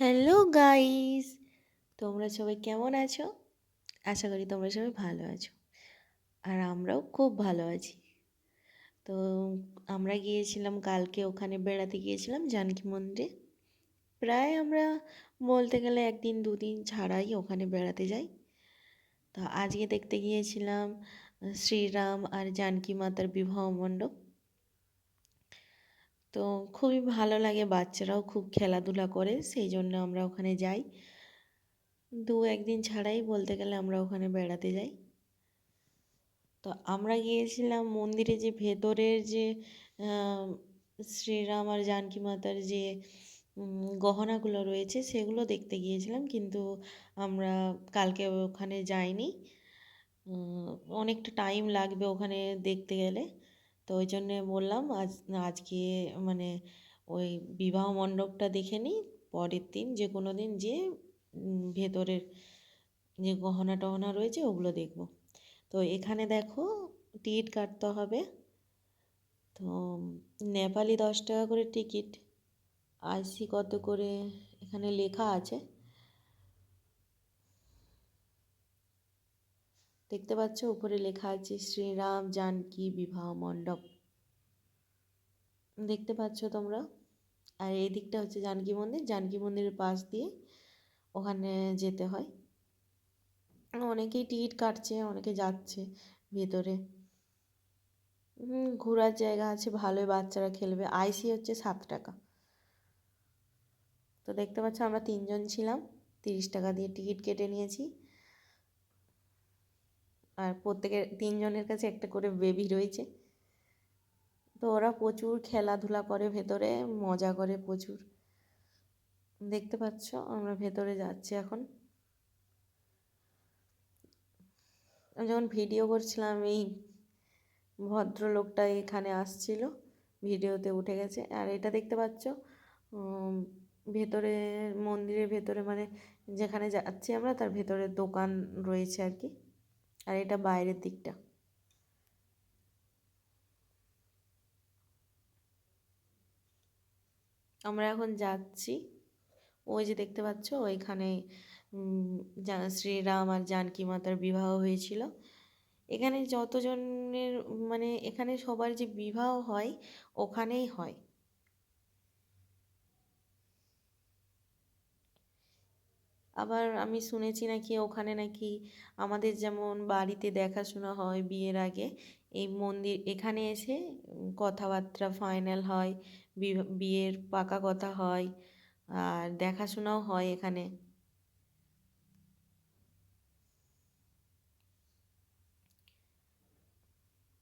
Hello guys তোমরা সবাই কেমন আছো? আশা করি তোমরা সবাই ভালো আছো। আর আমরাও খুব ভালো আছি। তো আমরা গিয়েছিলাম, কালকে ওখানে বেড়াতে গিয়েছিলাম, জানকী মন্দিরে। প্রায় আমরা বলতে গেলে একদিন, দুদিন ছাড়াই ওখানে বেড়াতে যাই। তো আজকে দেখতে গিয়েছিলাম, শ্রীরাম আর জানকী মাতার বিবাহ মণ্ডপ। তো খুবই ভালো লাগে বাচ্চারাও খুব খেলাধুলা করে, সেই জন্য আমরা ওখানে যাই। দু একদিন ছাড়াই বলতে গেলে আমরা ওখানে বেড়াতে যাই। তো আমরা গিয়েছিলাম মন্দিরে যে ভেতরের যে শ্রীরাম আর জানকী মাতার যে গহনাগুলো রয়েছে সেগুলো দেখতে গিয়েছিলাম কিন্তু আমরা কালকে ওখানে যাইনি। অনেকটা টাইম লাগবে ওখানে দেখতে গেলে। তো ওই জন্যে বললাম আজ, আজকে মানে ওই বিবাহ মণ্ডপটা দেখে নিই, পরের দিন যে কোনো দিন যে ভেতরের যে গহনা টহনা রয়েছে ওগুলো দেখব। তো এখানে দেখো টিকিট কাটতে হবে। তো নেপালি দশ টাকা করে টিকিট, আইসি কত করে এখানে লেখা আছে। দেখতে পাচ্ছ, উপরে লেখা আছে, শ্রীরাম জানকী বিবাহ মণ্ডপ। দেখতে পাচ্ছ তোমরা? আর এই দিকটা হচ্ছে জানকী মন্দির। জানকী মন্দিরের পাশ দিয়ে ওখানে যেতে হয়। অনেকেই টিকিট কাটছে, অনেকে যাচ্ছে ভেতরে। ঘোরার জায়গা আছে, ভালোই বাচ্চারা খেলবে। আইসি হচ্ছে সাত টাকা। তো দেখতে পাচ্ছ আমরা তিনজন ছিলাম। তিরিশ টাকা দিয়ে টিকিট কেটে নিয়েছি। আর প্রত্যেকের তিনজনের কাছে একটা করে বেবি রয়েছে। তো ওরা প্রচুর খেলাধুলা করে ভেতরে, মজা করে প্রচুর। দেখতে পাচ্ছ, আমরা ভেতরে যাচ্ছি এখন। যখন ভিডিও করছিলাম, এই ভদ্রলোকটা এখানে আসছিল ভিডিওতে উঠে গেছে। আর এটা দেখতে পাচ্ছ ভেতরে, মন্দিরের ভেতরে মানে যেখানে যাচ্ছি আমরা, তার ভেতরে দোকান রয়েছে আর কি। আর এটা বাইরের দিকটা। আমরা এখন যাচ্ছি, ওই যে দেখতে পাচ্ছ, ওইখানে শ্রীরাম আর জানকী মাতার বিবাহ হয়েছিল। এখানে যতজনের মানে এখানে সবার যে বিবাহ হয়, ওখানেই হয়। আবার আমি শুনেছি নাকি ওখানে নাকি আমাদের যেমন বাড়িতে দেখাশোনা হয় বিয়ের আগে, এই মন্দির, এখানে এসে কথাবার্তা ফাইনাল হয় বিয়ের পাকা কথা হয়, আর দেখাশোনাও হয় এখানে।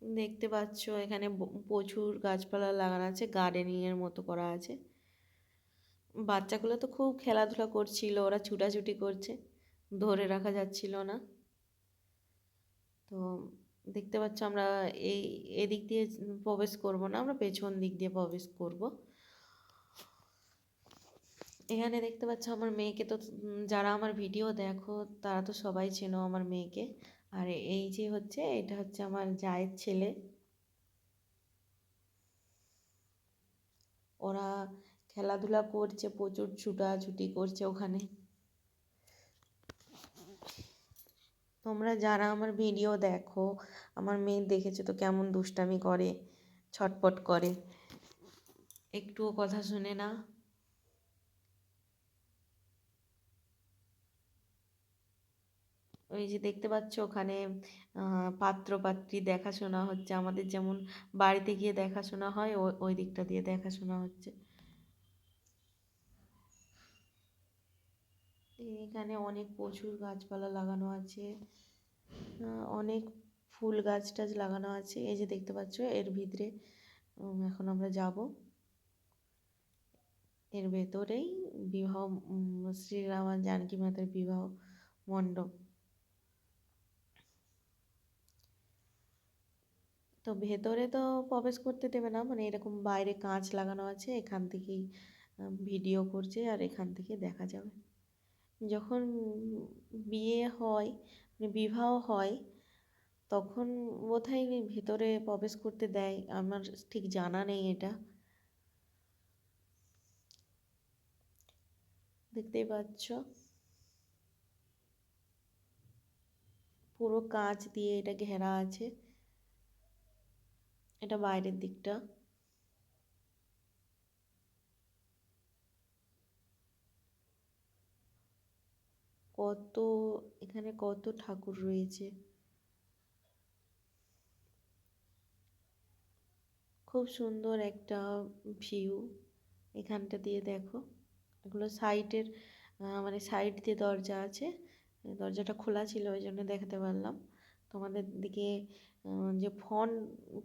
দেখতে পাচ্ছ এখানে প্রচুর গাছপালা লাগানো আছে গার্ডেনিংয়ের মতো করা আছে। বাচ্চাগুলো তো খুব খেলাধুলা করছিল, ওরা ছুটাছুটি করছে, ধরে রাখা যাচ্ছিল না। তো দেখতে পাচ্ছ আমরা এই, এদিক দিয়ে প্রবেশ করব না, আমরা পেছন দিক দিয়ে প্রবেশ করব। এখানে দেখতে পাচ্ছ আমার মেয়েকে তো, যারা আমার ভিডিও দেখো, তারা তো সবাই চেনো আমার মেয়েকে। আর এই যে হচ্ছে, এটা হচ্ছে আমার জায়ের ছেলে। ওরা খেলাধুলা করছে, প্রচুর ছুটাছুটি করছে ওখানে। তোমরা যারা আমার ভিডিও দেখো, আমার মেয়ে দেখেছ তো কেমন দুষ্টামি করে, ছটপট করে। একটুও কথা শুনে না। ওই যে দেখতে পাচ্ছ ওখানে পাত্র পাত্রী দেখাশোনা হচ্ছে। আমাদের যেমন বাড়িতে গিয়ে দেখাশোনা হয় ওই দিকটা দিয়ে দেখাশোনা হচ্ছে। এখানে অনেক প্রচুর গাছপালা লাগানো আছে। অনেক ফুল গাছ টাছ লাগানো আছে। এই যে দেখতে পাচ্ছ, এর ভিতরে এখন আমরা যাব। এর ভেতরেই বিবাহ শ্রীরাম আর জানকী মাতার বিবাহ মণ্ডপ। তো ভেতরে তো প্রবেশ করতে দেবে না মানে এরকম বাইরে কাঁচ লাগানো আছে, এখান থেকেই ভিডিও করছে আর এখান থেকে দেখা যাবে। যখন বিয়ে হয় মানে বিবাহ হয়, তখন বোধহয় ভেতরে প্রবেশ করতে দেয়। আমার ঠিক জানা নেই এটা। দেখতেই পাচ্ছ? পুরো কাঁচ দিয়ে এটা ঘেরা আছে। এটা বাইরের দিকটা। কত, এখানে কত ঠাকুর রয়েছে? খুব সুন্দর একটা ভিউ এখানটা দিয়ে দেখো। এগুলো সাইডের মানে সাইড দিয়ে দরজা আছে। দরজাটা খোলা ছিল, ওই জন্য দেখাতে পারলাম। তোমাদের দিকে যে ফন্ট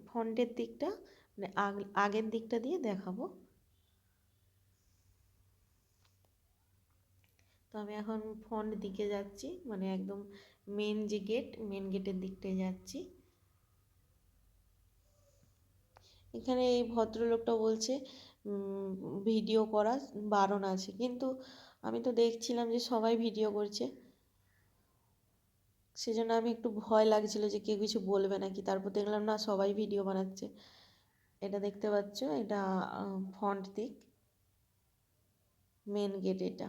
ফন্টের দিকটা মানে আগের দিকটা দিয়ে দেখাবো। আমি এখন ফন্ট দিকে যাচ্ছি মানে একদম মেন যে গেট মেন গেটের দিকটায় যাচ্ছি। এখানে এই ভদ্রলোকটা বলছে ভিডিও করা বারণ আছে। কিন্তু আমি তো দেখছিলাম যে সবাই ভিডিও করছে। সেজন্য আমি একটু ভয় লাগছিল যে কেউ কিছু বলবে নাকি। তারপর দেখলাম, না, সবাই ভিডিও বানাচ্ছে। এটা দেখতে পাচ্ছ, এটা ফন্ট দিক। মেন গেট এটা।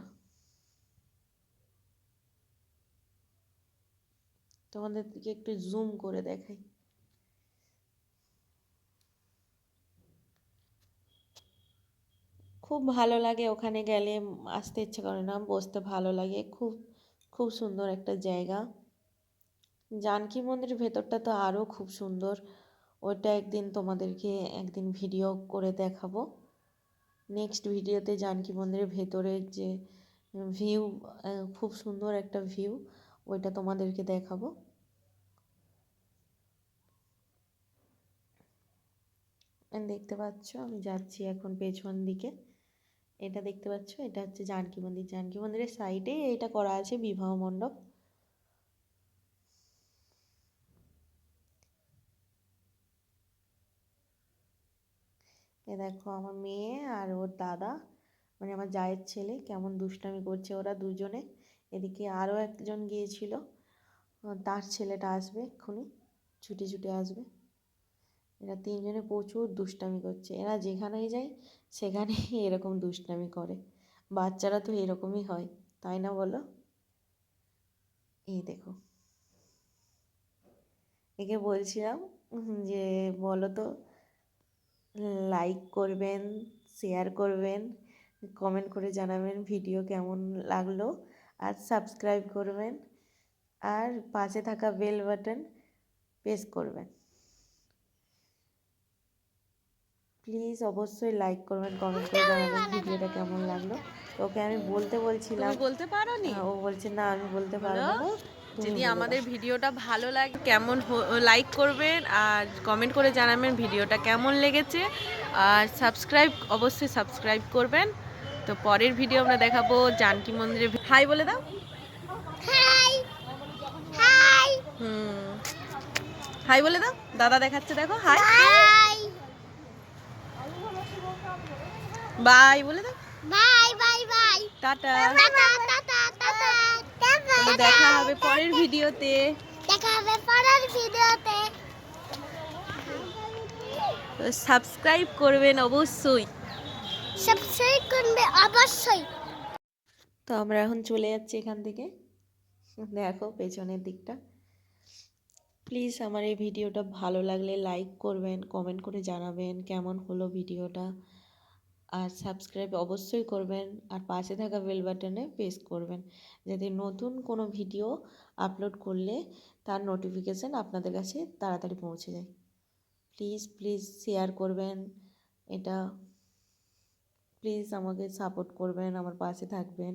তোমাদের দিকে একটু জুম করে দেখাই। খুব ভালো লাগে ওখানে গেলে, আসতে ইচ্ছে করে না, বসতে ভালো লাগে। খুব খুব সুন্দর একটা জায়গা। জানকী মন্দিরের ভেতরটা তো আরও খুব সুন্দর। ওইটা একদিন তোমাদেরকে একদিন ভিডিও করে দেখাবো। নেক্সট ভিডিওতে জানকী মন্দিরের ভেতরের যে ভিউ খুব সুন্দর একটা ভিউ ওইটা তোমাদেরকে দেখাবো। দেখতে পাচ্ছ, আমি যাচ্ছি এখন পেছন দিকে। এটা দেখতে পাচ্ছ, এটা হচ্ছে জানকী মন্দির। জানকী মন্দিরের সাইডে এটা করা আছে বিবাহ মণ্ডপ। এ দেখো, আমার মেয়ে আর ওর দাদা মানে আমার জায়ের ছেলে, কেমন দুষ্টামি করছে ওরা দুজনে। এদিকে আরও একজন গিয়েছিল। তার ছেলেটা আসবে এক্ষুনি, ছুটে ছুটে আসবে। এরা তিনজনে প্রচুর দুষ্টামি করছে। এরা যেখানেই যায়, সেখানেই এরকম দুষ্টামি করে। বাচ্চারা তো এরকমই হয়, তাই না বলো? এই দেখো। একে বলছিলাম যে বলো তো লাইক করবেন শেয়ার করবেন কমেন্ট করে জানাবেন ভিডিও কেমন লাগল। আর সাবস্ক্রাইব করবেন। আর পাশে থাকা বেল বাটন প্রেস করবেন। প্লিজ অবশ্যই লাইক করবেন কমেন্ট করে জানাবেন ভিডিওটা কেমন লাগল। ওকে আমি বলতে বলছিলাম। বলতে পারো নি ও বলছে না আমি বলতে পারব না। যদি আমাদের ভিডিওটা ভালো লাগে কেমন লাইক করবেন আর কমেন্ট করে জানাবেন ভিডিওটা কেমন লেগেছে। আর সাবস্ক্রাইব অবশ্যই সাবস্ক্রাইব করবেন। তো পরের ভিডিও আমরা দেখাবো জানকী মন্দিরে হাই বলে দাও। হাই হাই হুম। হাই বলে দাও। দাদা দেখাচ্ছে দেখো। হাই বাই বলে দাও। বাই বাই বাই টাটা দেখা হবে পরের ভিডিওতে দেখা হবে পরের ভিডিওতে সাবস্ক্রাইব করবেন অবশ্যই। অবশ্যই। তো আমরা এখন চলে যাচ্ছি এখান থেকে। দেখো পেছনের দিকটা। প্লিজ আমার এই ভিডিওটা ভালো লাগলে লাইক করবেন কমেন্ট করে জানাবেন কেমন হলো ভিডিওটা। আর সাবস্ক্রাইব অবশ্যই করবেন, আর পাশে থাকা বেল বাটনে প্রেস করবেন, যাতে নতুন কোনো ভিডিও আপলোড করলে তার নোটিফিকেশান আপনাদের কাছে তাড়াতাড়ি পৌঁছে যায়। প্লিজ প্লিজ শেয়ার করবেন, এটা প্লিজ আমাকে সাপোর্ট করবেন, আমার পাশে থাকবেন।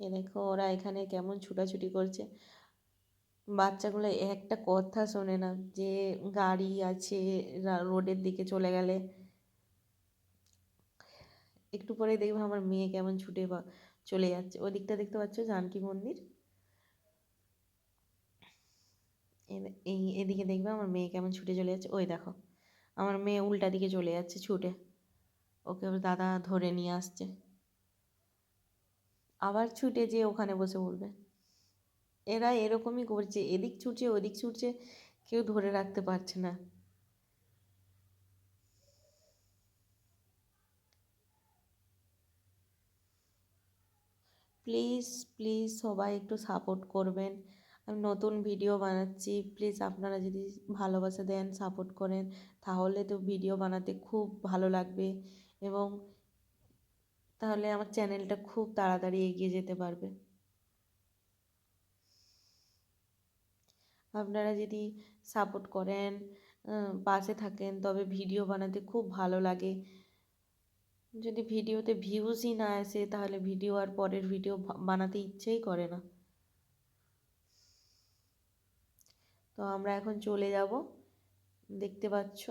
এ দেখো ওরা এখানে কেমন ছুটাছুটি করছে। বাচ্চাগুলো একটা কথা শোনে না যে গাড়ি আছে রোডের দিকে চলে গেলে। একটু পরে দেখবে আমার মেয়ে কেমন ছুটে বা, চলে যাচ্ছে। ওই দিকটা দেখতে পাচ্ছ? জানকী মন্দির। এই এদিকে দেখবে আমার মেয়ে কেমন ছুটে চলে যাচ্ছে। ওই দেখো, আমার মেয়ে উল্টা দিকে চলে যাচ্ছে ছুটে। ওকে ওর দাদা ধরে নিয়ে আসছে। আবার ছুটে যেয়ে ওখানে বসে পড়বে। এরা এরকমই করছে, এদিক ছুটছে, ওদিক ছুটছে, কেউ ধরে রাখতে পারছে না। প্লিজ প্লিজ সবাই একটু সাপোর্ট করবেন। নতুন ভিডিও বানাচ্ছি। প্লিজ আপনারা যদি ভালোবাসা দেন সাপোর্ট করেন, তাহলে তো ভিডিও বানাতে খুব ভালো লাগবে এবং তাহলে আমার চ্যানেলটা খুব তাড়াতাড়ি এগিয়ে যেতে পারবে। আপনারা যদি সাপোর্ট করেন পাশে থাকেন, তবে ভিডিও বানাতে খুব ভালো লাগে। যদি ভিডিওতে ভিউজই না আসে, তাহলে ভিডিও আর পরের ভিডিও বানাতে ইচ্ছেই করে না। তো আমরা এখন চলে যাব। দেখতে পাচ্ছ?